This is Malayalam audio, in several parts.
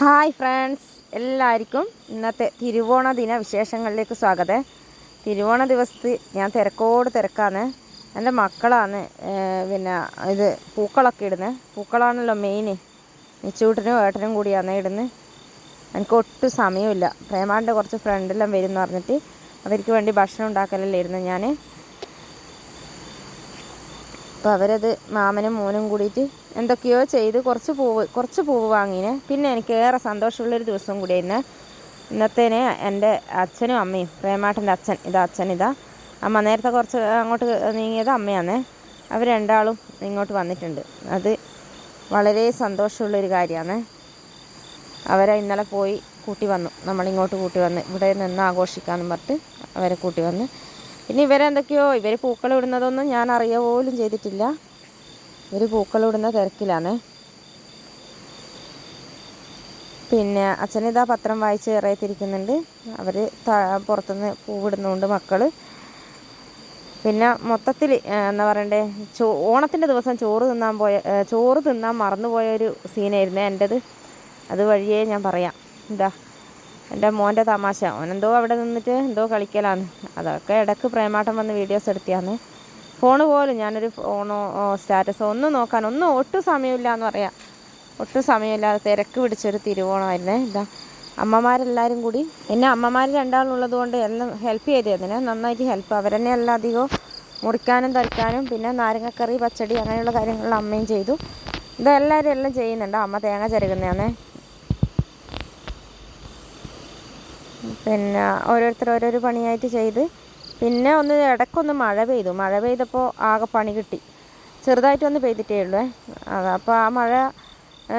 ഹായ് ഫ്രണ്ട്സ് എല്ലാവർക്കും ഇന്നത്തെ തിരുവോണ ദിന വിശേഷങ്ങളിലേക്ക് സ്വാഗതം. തിരുവോണ ദിവസത്തിൽ ഞാൻ തിരക്കോട് തിരക്കാണ്. എന്റെ മക്കളാണ് പിന്നെ ഇത് പൂക്കളൊക്കെ ഇടുന്നത് പൂക്കളാണല്ലോ മെയിൻ നിച്ചൂട്ടനും ഏട്ടനും കൂടിയാണ് ഇടുന്നത് എനിക്ക് ഒട്ടും സമയമില്ല. പ്രേമാന്റെ കുറച്ച് ഫ്രണ്ടെല്ലാം വരും എന്ന് പറഞ്ഞിട്ട് അവർക്ക് വേണ്ടി ഭക്ഷണം ഉണ്ടാക്കലല്ലേ ഇരുന്ന് ഞാൻ അപ്പോൾ അവരത് മാമനും മോനും കൂടിയിട്ട് എന്തൊക്കെയോ ചെയ്ത് കുറച്ച് പൂവ് കുറച്ച് പൂവ് വാങ്ങിനെ. പിന്നെ എനിക്ക് ഏറെ സന്തോഷമുള്ളൊരു ദിവസം കൂടിയായിരുന്നു ഇന്നത്തേന് എന്റെ അച്ഛനും അമ്മയും പ്രേമാട്ടന്റെ അച്ഛൻ ഇതാ അച്ഛൻ ഇതാ. അമ്മ നേരത്തെ കുറച്ച് അങ്ങോട്ട് നീങ്ങിയത് അമ്മയാണ്. അവർ രണ്ടാളും ഇങ്ങോട്ട് വന്നിട്ടുണ്ട്. അത് വളരെ സന്തോഷമുള്ളൊരു കാര്യമാണ്. അവരെ ഇന്നലെ പോയി കൂട്ടി വന്നു. നമ്മളിങ്ങോട്ട് കൂട്ടി വന്ന് ഇവിടെ നിന്ന് ആഘോഷിക്കാമെന്ന് പറഞ്ഞിട്ട് അവരെ കൂട്ടി വന്ന് പിന്നെ ഇവരെന്തൊക്കെയോ ഇവർ പൂക്കൾ ഇടുന്നതൊന്നും ഞാൻ അറിയ പോലും ചെയ്തിട്ടില്ല. ഇവർ പൂക്കൾ ഇടുന്ന തിരക്കിലാണ്. പിന്നെ അച്ഛനിതാ പത്രം വായിച്ച് ഇറയത്തിരിക്കുന്നുണ്ട് അവർ പുറത്തുനിന്ന് പൂവിടുന്നുണ്ട് മക്കൾ പിന്നെ മൊത്തത്തിൽ എന്താ പറയണ്ടേ ചോ ഓണത്തിന്റെ ദിവസം ചോറ് തിന്നാൻ പോയ ചോറ് തിന്നാൻ മറന്നുപോയ ഒരു സീനായിരുന്നു എന്റെത് അത് വഴിയേ ഞാൻ പറയാം. ഇതാ. എന്റെ മോന്റെ തമാശ. അവനെന്തോ അവിടെ നിന്നിട്ട് എന്തോ കളിക്കലാണ് അതൊക്കെ ഇടയ്ക്ക് പ്രേമാട്ടം വന്ന് വീഡിയോസ് എടുത്തിയാന്ന്. ഫോൺ പോലും ഞാനൊരു ഫോണോ സ്റ്റാറ്റസോ ഒന്നും നോക്കാൻ ഒന്നും ഒട്ടും സമയമില്ല എന്ന് പറയാം. ഒട്ടും സമയമില്ലാതെ തിരക്ക് പിടിച്ചൊരു തിരുവോണമായിരുന്നേ. ഇതാ അമ്മമാരെല്ലാവരും കൂടി. എന്നെ അമ്മമാർ രണ്ടാളുള്ളത് കൊണ്ട് എല്ലാം ഹെൽപ്പ് ചെയ്തതിന് നന്നായിട്ട് ഹെൽപ്പ് അവരെന്നെ എല്ലാം അധികവും മുറിക്കാനും തരക്കാനും പിന്നെ നാരങ്ങക്കറി പച്ചടി അങ്ങനെയുള്ള കാര്യങ്ങളെല്ലാം അമ്മയും ചെയ്തു. ഇതെല്ലാവരും എല്ലാം ചെയ്യുന്നുണ്ട്. അമ്മ തേങ്ങ ചിരകുന്നതാണേ. പിന്നെ ഓരോരുത്തർ ഓരോരോ പണിയായിട്ട് ചെയ്ത് പിന്നെ ഒന്ന് ഇടയ്ക്കൊന്ന് മഴ പെയ്തു. മഴ പെയ്തപ്പോൾ ആകെ പണി കിട്ടി. ചെറുതായിട്ട് ഒന്ന് പെയ്തിട്ടേ ഉള്ളൂ. അപ്പോൾ ആ മഴ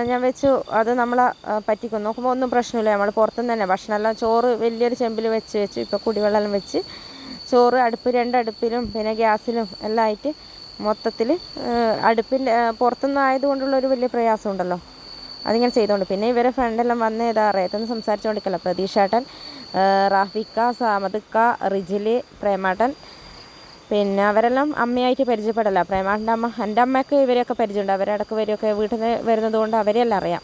ഞാൻ വെച്ചു. അത് നമ്മളെ പറ്റിക്കും നോക്കുമ്പോൾ ഒന്നും പ്രശ്നമില്ല. നമ്മൾ പുറത്തുനിന്ന് തന്നെ ഭക്ഷണമെല്ലാം ചോറ് വലിയൊരു ചെമ്പിൽ വെച്ച് വെച്ചു. ഇപ്പോൾ കുടിവെള്ളം വെച്ച് ചോറ് അടുപ്പ് രണ്ടടുപ്പിലും പിന്നെ ഗ്യാസിലും എല്ലാം ആയിട്ട് മൊത്തത്തിൽ അടുപ്പിന്റെ പുറത്തുനിന്ന് ആയതുകൊണ്ടുള്ള ഒരു വലിയ പ്രയാസം ഉണ്ടല്ലോ അതിങ്ങനെ ചെയ്തുകൊണ്ട് പിന്നെ ഇവരെ ഫ്രണ്ടെല്ലാം വന്ന് ഇതാ അറിയത്തൊന്ന് സംസാരിച്ചുകൊണ്ടിരിക്കല്ലോ പ്രതീഷേട്ടൻ റാഫിക്ക സാമദിക്ക റിജിലി പ്രേമാട്ടൻ. പിന്നെ അവരെല്ലാം അമ്മയായിട്ട് പരിചയപ്പെടല്ല പ്രേമാട്ടന്റെ അമ്മ എന്റെ അമ്മയൊക്കെ ഇവരെയൊക്കെ പരിചയമുണ്ട്. അവരിടക്ക് വരെയൊക്കെ വീട്ടിൽ നിന്ന് വരുന്നത് കൊണ്ട് അറിയാം.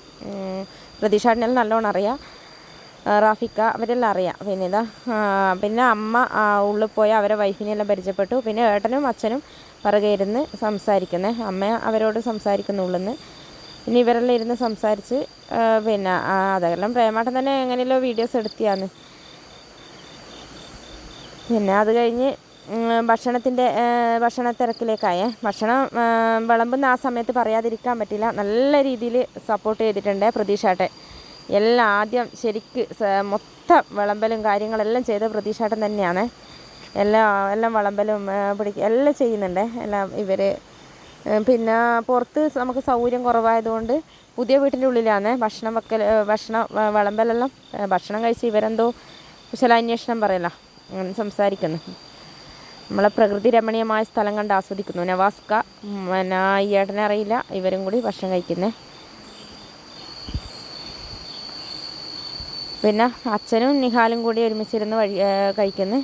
പ്രതീക്ഷാട്ടിനെല്ലാം നല്ലോണം അറിയാം. റാഫിക്ക അവരെല്ലാം അറിയാം. പിന്നെ ഇതാ പിന്നെ അമ്മ ഉള്ളിൽ പോയി അവരെ വൈഫിനെല്ലാം പരിചയപ്പെട്ടു. പിന്നെ ഏട്ടനും അച്ഛനും പിറകെ ഇരുന്ന് സംസാരിക്കുന്നത് അമ്മ അവരോട് സംസാരിക്കുന്നുള്ളിൽ നിന്ന് പിന്നെ ഇവരെല്ലാം ഇരുന്ന് സംസാരിച്ച് പിന്നെ അതെല്ലാം പ്രേമാട്ടൻ തന്നെ എങ്ങനെയല്ലോ വീഡിയോസ് എടുത്തിയാന്ന്. പിന്നെ അത് കഴിഞ്ഞ് ഭക്ഷണത്തിന്റെ ഭക്ഷണ തിരക്കിലേക്കായേ. ഭക്ഷണം വിളമ്പുന്ന ആ സമയത്ത് പറയാതിരിക്കാൻ പറ്റില്ല. നല്ല രീതിയിൽ സപ്പോർട്ട് ചെയ്തിട്ടുണ്ട് പ്രതീക്ഷാട്ടെ എല്ലാം ആദ്യം ശരിക്ക് മൊത്തം വിളമ്പലും കാര്യങ്ങളെല്ലാം ചെയ്ത പ്രതീക്ഷാട്ടൻ തന്നെയാണ്. എല്ലാം എല്ലാം വിളമ്പലും പിടിക്കുക എല്ലാം ചെയ്യുന്നുണ്ട്. എല്ലാം ഇവർ പിന്നെ പുറത്ത് നമുക്ക് സൗകര്യം കുറവായതുകൊണ്ട് പുതിയ വീട്ടിന്റെ ഉള്ളിലാണ് ഭക്ഷണം വെക്കൽ ഭക്ഷണം വിളമ്പലെല്ലാം ഭക്ഷണം കഴിച്ച് ഇവരെന്തോ കുശലാന്വേഷണം പറയല. അങ്ങനെ സംസാരിക്കുന്നു. നമ്മളെ പ്രകൃതി രമണീയമായ സ്ഥലം കണ്ട് ആസ്വദിക്കുന്നു. നവാസ്ക പിന്നെ ഈ ഏട്ടനെ അറിയില്ല. ഇവരും കൂടി ഭക്ഷണം കഴിക്കുന്നത് പിന്നെ അച്ഛനും നിഹാലും കൂടി ഒരുമിച്ചിരുന്ന് വഴി കഴിക്കുന്നു.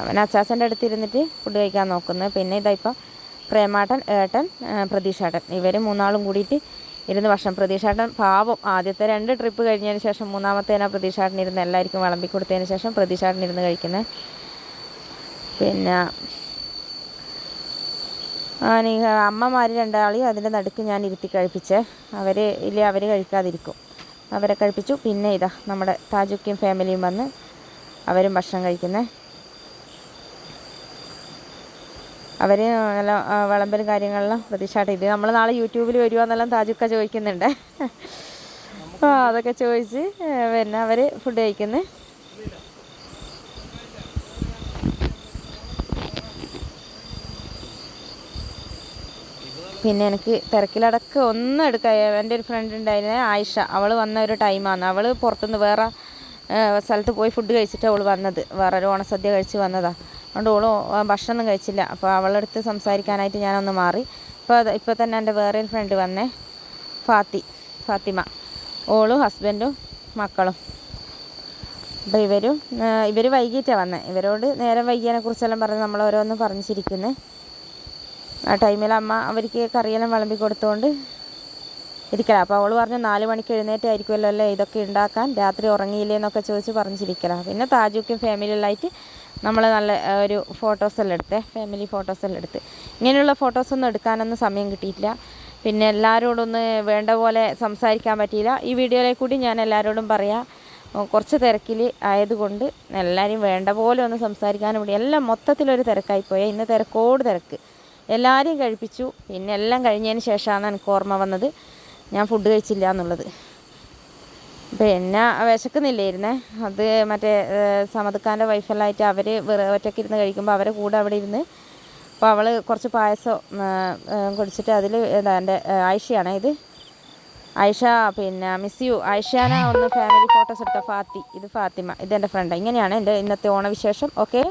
അവൻ അടുത്ത് ഇരുന്നിട്ട് ഫുഡ് കഴിക്കാൻ നോക്കുന്നത് പിന്നെ ഇതാ ഇപ്പം പ്രേമാട്ടൻ ഏട്ടൻ പ്രതീക്ഷാട്ടൻ. ഇവർ മൂന്നാളും കൂടിയിട്ട് ഇരുന്ന് ഭക്ഷണം. പ്രതീക്ഷാട്ടൻ പാവം. ആദ്യത്തെ രണ്ട് ട്രിപ്പ് കഴിഞ്ഞതിന് ശേഷം മൂന്നാമത്തേനാ പ്രതീക്ഷാട്ടൻ ഇരുന്ന് എല്ലാവർക്കും വിളമ്പി കൊടുത്തതിന് ശേഷം പ്രതീക്ഷാട്ടൻ ഇരുന്ന് കഴിക്കുന്നത് പിന്നെ അമ്മമാർ രണ്ടാളെയും അതിന്റെ നടുക്ക് ഞാൻ ഇരുത്തി കഴിപ്പിച്ചേ. അവർ ഇല്ല അവർ കഴിക്കാതിരിക്കും. അവരെ കഴിപ്പിച്ചു. പിന്നെ ഇതാ നമ്മുടെ താജുക്കിയും ഫാമിലിയും വന്ന് അവരും ഭക്ഷണം കഴിക്കുന്നത് അവർ നല്ല വിളമ്പലും കാര്യങ്ങളെല്ലാം പ്രതീക്ഷയായിട്ട് ഇത് നമ്മൾ നാളെ യൂട്യൂബിൽ വരുവാന്നെല്ലാം താജുക്ക ചോദിക്കുന്നുണ്ട്. അപ്പോൾ അതൊക്കെ ചോദിച്ച് പിന്നെ അവർ ഫുഡ് കഴിക്കുന്നു. പിന്നെ എനിക്ക് തിരക്കിലടക്ക് ഒന്നും എടുക്കാൻ എന്റെ ഒരു ഫ്രണ്ട് ഉണ്ടായിരുന്നേ ആയിഷ. അവൾ വന്ന ഒരു ടൈമാണ് അവൾ പുറത്തുനിന്ന് വേറെ സ്ഥലത്ത് പോയി ഫുഡ് കഴിച്ചിട്ട് അവൾ വന്നത്. വേറെ ഒരു ഓണസദ്യ കഴിച്ച് വന്നതാണ് അതുകൊണ്ട് ഓൾ ഭക്ഷണമൊന്നും കഴിച്ചില്ല. അപ്പോൾ അവളുടെ അടുത്ത് സംസാരിക്കാനായിട്ട് ഞാനൊന്ന് മാറി. ഇപ്പോൾ ഇപ്പോൾ തന്നെ എന്റെ വേറെ ഒരു ഫ്രണ്ട് വന്നേ. ഫാത്തി ഫാത്തിമ. ഓളും ഹസ്ബൻഡും മക്കളും. അപ്പോൾ ഇവരും ഇവർ വൈകിട്ടാണ് വന്നത് ഇവരോട് നേരം വൈകിയതിനെ കുറിച്ചെല്ലാം പറഞ്ഞ് നമ്മൾ ഓരോന്ന് പറഞ്ഞിരിക്കുന്നത് ആ ടൈമിൽ അമ്മ അവർക്ക് കറിയെല്ലാം വിളമ്പി കൊടുത്തുകൊണ്ട് ഇരിക്കല. അപ്പോൾ അവൾ പറഞ്ഞു നാല് മണിക്ക് എഴുന്നേറ്റായിരിക്കുമല്ലോ അല്ലേ ഇതൊക്കെ ഉണ്ടാക്കാൻ? രാത്രി ഉറങ്ങിയില്ലേ എന്നൊക്കെ ചോദിച്ച് പറഞ്ഞിരിക്കണം പിന്നെ താജുക്കും ഫാമിലിയിലായിട്ട് നമ്മൾ നല്ല ഒരു ഫോട്ടോസെല്ലാം എടുത്തേ. ഫാമിലി ഫോട്ടോസെല്ലാം എടുത്ത്. ഇങ്ങനെയുള്ള ഫോട്ടോസൊന്നും എടുക്കാനൊന്നും സമയം കിട്ടിയിട്ടില്ല. പിന്നെ എല്ലാവരോടൊന്ന് വേണ്ട പോലെ സംസാരിക്കാൻ പറ്റിയില്ല. ഈ വീഡിയോയിൽ കൂടി ഞാൻ എല്ലാവരോടും പറയാം. കുറച്ച് തിരക്കിൽ ആയതുകൊണ്ട് എല്ലാവരും വേണ്ട പോലെ ഒന്ന് സംസാരിക്കാനും കൂടി. എല്ലാം മൊത്തത്തിലൊരു തിരക്കായിപ്പോയി ഇന്ന് തിരക്കോട് തിരക്ക്. എല്ലാവരെയും കഴിപ്പിച്ചു. പിന്നെ എല്ലാം കഴിഞ്ഞതിന് ശേഷമാണ് എനിക്ക് ഓർമ്മ വന്നത്. ഞാൻ ഫുഡ് കഴിച്ചില്ല എന്നുള്ളത്. പിന്നെ വിശക്കുന്നില്ലായിരുന്നേ. അത് മറ്റേ സമതുക്കാന്റെ വൈഫെല്ലാമായിട്ട് അവർ വെറു ഒറ്റയ്ക്ക് ഇരുന്ന് കഴിക്കുമ്പോൾ അവരെ കൂടെ അവിടെ ഇരുന്ന് അപ്പോൾ അവൾ കുറച്ച് പായസം കുടിച്ചിട്ട് അതിൽ എന്റെ ആയിഷയാണ് ഇത്. ആയിഷ പിന്നെ മിസ് യു ആയിഷാന ഒന്ന് ഫാമിലി ഫോട്ടോസ് എടുത്ത ഫാത്തി. ഇത് ഫാത്തിമ. ഇത് എന്റെ ഫ്രണ്ട് ഇങ്ങനെയാണ് എന്റെ ഇന്നത്തെ ഓണവിശേഷം. ഓക്കെ